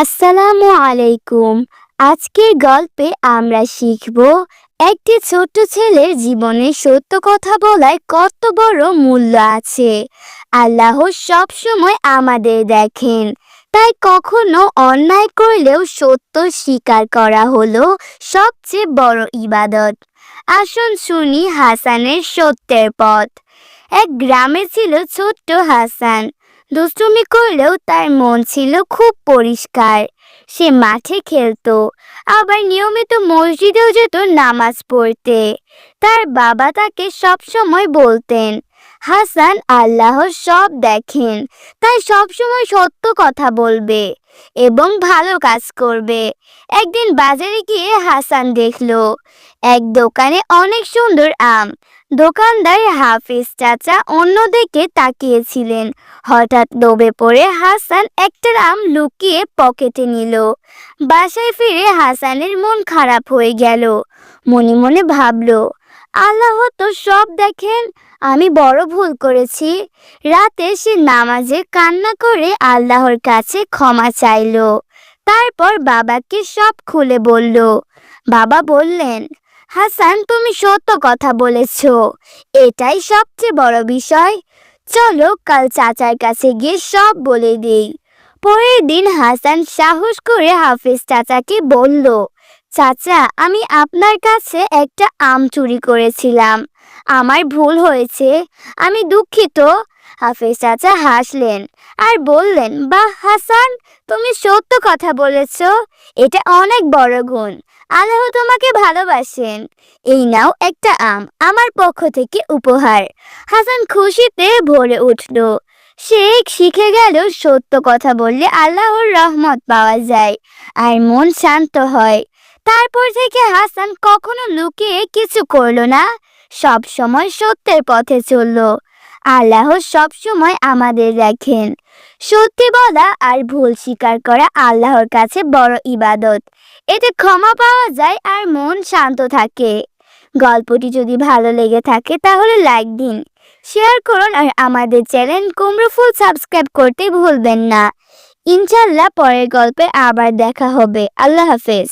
আসসালামু আলাইকুম। আজকের গল্পে আমরা শিখব, একটি ছোট্ট ছেলের জীবনে সত্য কথা বলায় কত বড় মূল্য আছে। আল্লাহ সব সময় আমাদের দেখেন। তাই কখনো অন্যায় করলেও সত্য স্বীকার করা হলো সবচেয়ে বড় ইবাদত। আসুন শুনি হাসানের সত্যের পথ। এক গ্রামে ছিল ছোট্ট হাসান। দুষ্টুমি করলেও তার মন ছিল খুব পরিষ্কার। সে মাঠে খেলতো, আবার নিয়মিত মসজিদেও যেত নামাজ পড়তে। তার বাবা তাকে সব সময় বলতেন, হাসান আল্লাহ সব দেখেন, তাই সব সময় সত্য কথা বলবে এবং ভালো কাজ করবে। একদিন বাজারে গিয়ে হাসান দেখল, এক দোকানে অনেক সুন্দর আম দোকানদার হাফিজ চাচা অন্যদিকে তাকিয়েছিলেন। হঠাৎ লোভে পড়ে হাসান একটা আম লুকিয়ে পকেটে নিল। বাসায় ফিরে হাসানের মন খারাপ হয়ে গেল। মনে মনে ভাবলো, আল্লাহ তো সব দেখেন, আমি বড় ভুল করেছি। রাতে সে নামাজে কান্না করে আল্লাহর কাছে ক্ষমা চাইলো। তারপর বাবাকে সব খুলে বলল, বাবা বললেন হাসান, তুমি সত্য কথা বলেছ। এটাই সবচেয়ে বড় বিষয়। চলো, কাল চাচার কাছে গিয়ে সব বলে দিই। পরের দিন হাসান সাহস করে হাফিজ চাচাকে বলল, চাচা, আমি আপনার কাছে একটা আম চুরি করেছিলাম। আমার ভুল হয়েছে, আমি দুঃখিত। হাফিজ চাচা হাসলেন আর বললেন, বাহ হাসান, তুমি সত্য কথা বলেছ। এটা অনেক বড় গুণ। আল্লাহ তোমাকে ভালোবাসেন। এই নাও একটা আম আমার পক্ষ থেকে উপহার। হাসান খুশিতে ভরে উঠল। সে শিখে গেল সত্য কথা বললে আল্লাহর রহমত পাওয়া যায় আর মন শান্ত হয়। তারপর থেকে হাসান কখনো লুকিয়ে কিছু করল না। সব সময় সত্যের পথে চলল। আল্লাহ সব সময় আমাদের দেখেন সত্যি বলা আর ভুল স্বীকার করা আল্লাহর কাছে বড় ইবাদত। এতে ক্ষমা পাওয়া যায় আর মন শান্ত থাকে। গল্পটি যদি ভালো লেগে থাকে তাহলে লাইক দিন, শেয়ার করুন আর আমাদের চ্যানেল কুমড়ো ফুল সাবস্ক্রাইব করতে ভুলবেন না। ইনশাল্লাহ পরের গল্পে আবার দেখা হবে। আল্লাহ হাফেজ।